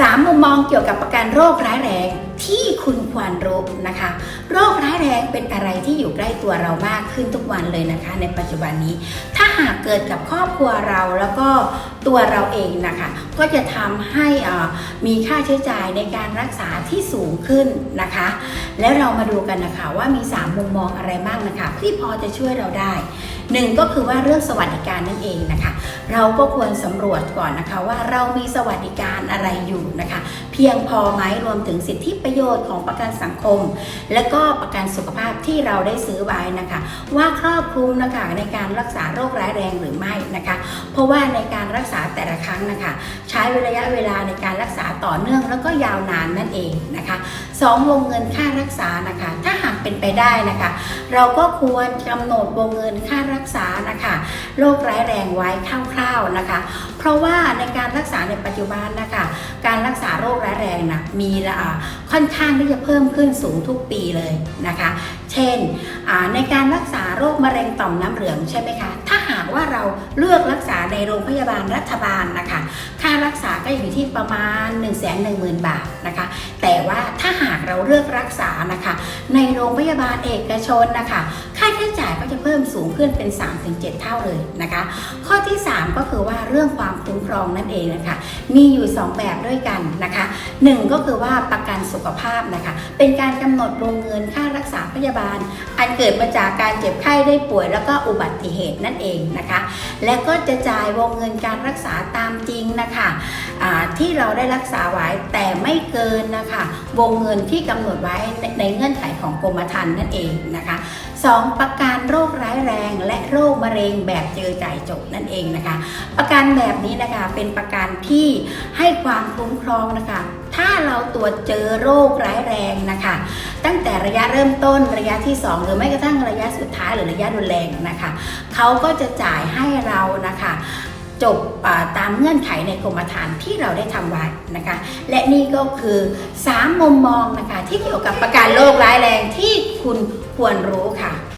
สามมุมมองเกี่ยวกับประกันโรคร้ายแรงที่คุณควรรู้นะคะ โรคร้ายแรงเป็นอะไรที่อยู่ใกล้ตัวเรามากขึ้นทุกวันเลยนะคะ ในปัจจุบันนี้ ถ้าหากเกิดกับครอบครัวเราแล้วก็ตัวเราเองนะคะ ก็จะทำให้อ่ามีค่าใช้จ่ายในการรักษาที่สูงขึ้นนะคะ แล้วเรามาดูกันนะคะว่ามี 3 มุมมองอะไรบ้างนะคะ ที่พอจะช่วยเราได้หนึ่งก็คือว่าเรื่องสวัสดิการนั่นเองนะคะ เราก็ควรสำรวจก่อนนะคะว่าเรามีสวัสดิการอะไรอยู่นะคะ เพียงพอไหมรวมถึงสิทธิประโยชน์ของประกันสังคม และก็ประกันสุขภาพที่เราได้ซื้อไว้นะคะ ว่าครอบคลุมนะคะในการรักษาโรคร้ายแรงหรือไม่นะคะ เพราะว่าในการรักษาแต่ละครั้งนะคะ ใช้ระยะเวลาในการรักษาต่อเนื่องแล้วก็ยาวนานนั่นเองนะคะ สองวงเงินค่ารักษานะคะ ถ้าหากเป็นไปได้นะคะ เราก็ควรกำหนดวงเงินค่ารักษานะคะโรคร้ายแรงไว้คร่าวๆนะคะ เพราะว่าในการรักษาในปัจจุบันนะคะ การรักษาโรคร้ายแรงนะมีอ่าค่อนข้างที่จะเพิ่มขึ้นสูงทุกปีเลยนะคะ เช่นในการรักษาโรคมะเร็งต่อมน้ำเหลืองใช่ไหมคะ ว่าเราเลือกรักษาในโรงพยาบาลรัฐบาลนะคะ ค่ารักษาก็อยู่ที่ประมาณ 1 1 0 0 0 0 บาทนะคะ แต่ว่าถ้าหากเราเลือกรักษานะคะ ในโรงพยาบาลเอกชนนะคะายก็จะเพิ่มสูงขึ้นเป็น 3-7 เท่าเลยนะคะ ข้อที่ 3 ก็คือว่าเรื่องความคุ้มครองนั่นเองนะคะ มีอยู่ 2 แบบด้วยกันนะคะ 1 ก็คือว่าประกันสุขภาพนะคะ เป็นการกำหนดวงเงินค่ารักษาพยาบาล อันเกิดมาจากการเจ็บไข้ได้ป่วยแล้วก็อุบัติเหตุนั่นเองนะคะ และก็จะจ่ายวงเงินการรักษาตามจริงนะคะที่เราได้รักษาไว้แต่ไม่เกินนะคะ วงเงินที่กำหนดไว้ในในเงื่อนไขของกรมธรรม์นั่นเองนะคะ 2. ประกันโรคร้ายแรง และโรคมะเร็งแบบเจอจ่ายจบนั่นเองนะคะ ประกันแบบนี้นะคะเป็นประกันที่ให้ความคุ้มครองนะคะ ถ้าเราตรวจเจอโรคร้ายแรงนะคะ ตั้งแต่ระยะเริ่มต้นระยะที่ 2 หรือไม่กระทั่งระยะสุดท้ายหรือระยะรุนแรงนะคะเขาก็จะจ่ายให้เรานะคะจบตามเงื่อนไขในกรมธรรม์ที่เราได้ทำไว้นะคะ และนี่ก็คือ 3 มุมมองนะคะที่เกี่ยวกับประกันโรคร้ายแรงที่คุณ ควรรู้ค่ะ